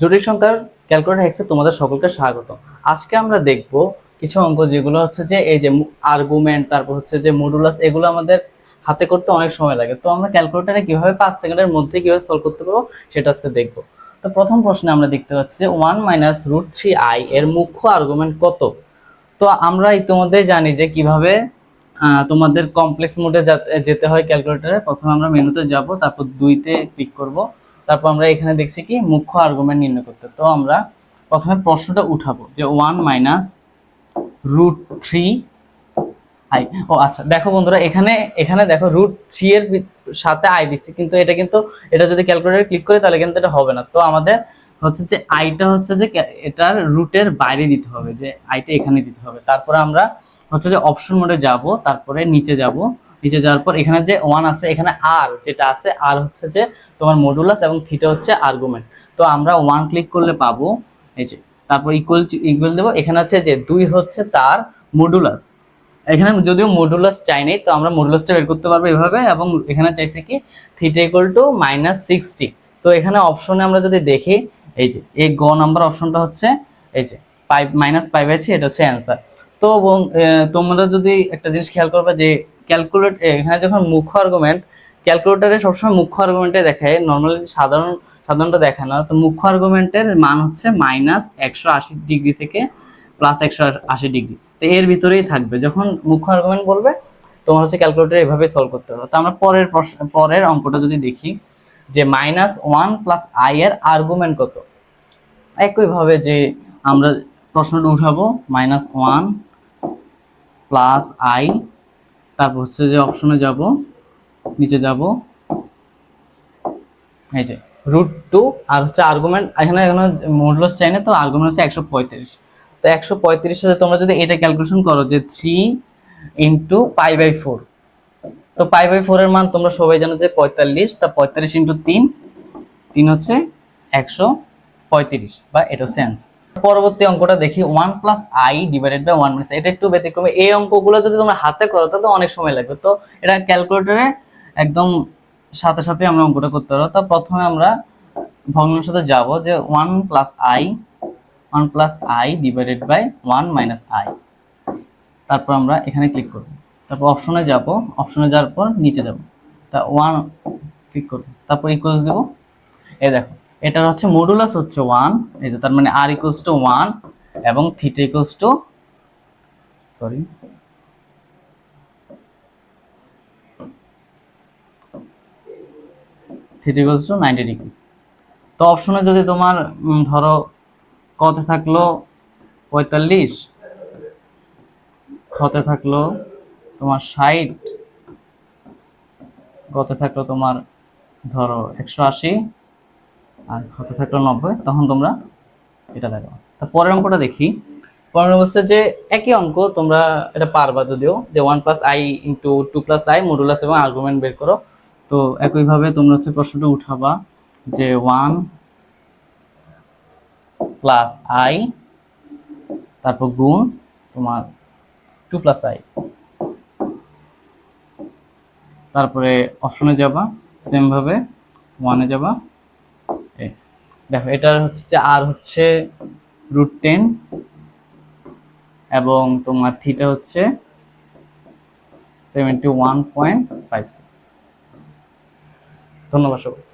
জটিল সংখ্যার ক্যালকুলেটর হেক্সে তোমাদের সকলকে স্বাগত। আজকে আমরা দেখব কিছু অঙ্ক যেগুলো হচ্ছে যে এই যে আর্গুমেন্ট তারপর হচ্ছে যে মডুলাস এগুলো আমাদের হাতে করতে অনেক সময় লাগে। তো আমরা ক্যালকুলেটরে কীভাবে পাঁচ সেকেন্ডের মধ্যে কীভাবে সলভ করতে পারব সেটা আজকে দেখব। তো প্রথম প্রশ্নে আমরা দেখতে পাচ্ছি যে one minus root three I এর মুখ্য আর্গুমেন্ট কত? তো আমরা ইতিমধ্যে জানি যে কীভাবে তোমাদের কমপ্লেক্স মোডে যেতে হয় ক্যালকুলেটরে প্রথমে আমরা মেনুতে যাব, তারপর দুইতে ক্লিক করব। তারপর আমরা এখানে দেখছি কি, মুখ্য আর্গুমেন্ট নির্ণয় করতে। তো আমরা প্রথমে প্রশ্নটা উঠাবো যে one minus root three I ও আচ্ছা দেখো বন্ধুরা, এখানে এখানে দেখো রুট থ্রি এর সাথে আই দিচ্ছি, কিন্তু এটা কিন্তু, এটা যদি ক্যালকুলেটরে ক্লিক করি তাহলে কিন্তু এটা হবে না। তো আমাদের হচ্ছে যে আইটা হচ্ছে যে এটার রুটের বাইরে দিতে হবে, যে আইটা এখানে দিতে হবে। তারপরে আমরা হচ্ছে যে অপশন মোডে যাব, তারপরে নিচে যাব। নিচে যাওয়ার পর এখানে যে ওয়ান আছে, এখানে আর যেটা আছে আর হচ্ছে যে তোমার মডুলাস এবং থিটা হচ্ছে আর্গুমেন্ট তো আমরা ওয়ান ক্লিক করলে পাবো, এই যে, তারপর ইকুয়াল ইকুয়াল দেবো। এখানে হচ্ছে যে দুই হচ্ছে তার মডুলাস এখানে যদিও মডুলাস চাই নাই, তো আমরা মডুলাসটা বের করতে পারব এভাবে এবং এখানে চাইছে কি theta equal to minus sixty তো এখানে অপশনে আমরা যদি দেখি, এই যে, এই গ নাম্বার অপশনটা হচ্ছে, এই যে ফাইভ মাইনাস ফাইভ আছে, এটা হচ্ছে অ্যান্সার তো তোমরা যদি একটা জিনিস খেয়াল করবে যে ক্যালকুলেট এখানে যখন মুখ্য আর্গুমেন্ট ক্যালকুলেটারে সবসময় মুখ্য আর্গুমেন্টে দেখায় নর্মালি সাধারণ সাধারণত দেখায় না। তো মুখ্য আর্গুমেন্টের মান হচ্ছে মাইনাস একশো আশি ডিগ্রি থেকে প্লাস একশো আশি ডিগ্রি তো এর ভিতরেই থাকবে। যখন মুখ্য আর্গুমেন্ট বলবে, তোমার হচ্ছে ক্যালকুলেটর এভাবে সলভ করতে হবে। তো আমরা পরের পরের অঙ্কটা যদি দেখি, যে মাইনাস ওয়ান প্লাস আই এর আর্গুমেন্ট কত? একইভাবে যে আমরা প্রশ্নটা উঠাবো মাইনাস ওয়ান প্লাস আই তারপর হচ্ছে যে অপশনে যাব, নিচে যাব এই যে রুট টু আর হচ্ছে আর্গুমেন্ট এখানে এখানে মডুলাস চাই না তো আর্গুমেন্ট হচ্ছে একশো পঁয়ত্রিশ তো একশো পঁয়ত্রিশ সাথে তোমরা যদি এটা ক্যালকুলেশন করো যে three into pi by four তো পাই বাই ফোরের মান তোমরা সবাই জানো যে পঁয়তাল্লিশ, তা পঁয়তাল্লিশ ইন্টু তিন তিন হচ্ছে একশো পঁয়ত্রিশ, বা এটা হচ্ছে answer। পরবর্তী অঙ্কটা দেখি one plus I divided by one minus এটা একটু ব্যতিক্রমে। এই অঙ্কগুলো যদি তোমরা হাতে করো, তাহলে অনেক সময় লাগবে। তো এটা ক্যালকুলেটরে একদম সাথে সাথে আমরা অঙ্কটা করতে পারব। তো প্রথমে আমরা ভগ্নাংশের সাথে যাব যে one plus I one plus I divided by one minus I তারপর আমরা এখানে ক্লিক করব। তারপর অপশনে যাব। অপশনে যাওয়ার পর নিচে যাব। তা ওয়ান ক্লিক করব। তারপর ইকুয়ালস দেব। এই দেখো এটার হচ্ছে মডুলাস হচ্ছে ওয়ান এই যে তার মানে আর ইকুয়ালস টু ওয়ান এবং theta equals to sorry theta equals to ninety degree তো অপশনে যদি তোমার ধরো কতে থাকল পঁয়তাল্লিশ খতে থাকল তোমার ষাট গতে থাকল তোমার, ধরো একশো আশি আর খতে থাকল নব্বই, তখন তোমরা এটা দেখো। তা পরের অঙ্কটা দেখি। পরের অবস্থা যে একই অঙ্ক, তোমরা এটা পারবা যদিও, যে one plus I into two plus I modulus এবং আর্গুমেন্ট বের করো। তো একইভাবে তোমরা হচ্ছে প্রশ্নটা উঠাবা যে ওয়ান প্লাস আই তারপর গুণ তোমার টু প্লাস আই তারপরে অপশনে যাবা সেম ভাবে ওয়ানে যাবা দেখো এটার হচ্ছে আর হচ্ছে রুট টেন এবং তোমার থিটা হচ্ছে seventy one point five six ধন্যবাদ সবাই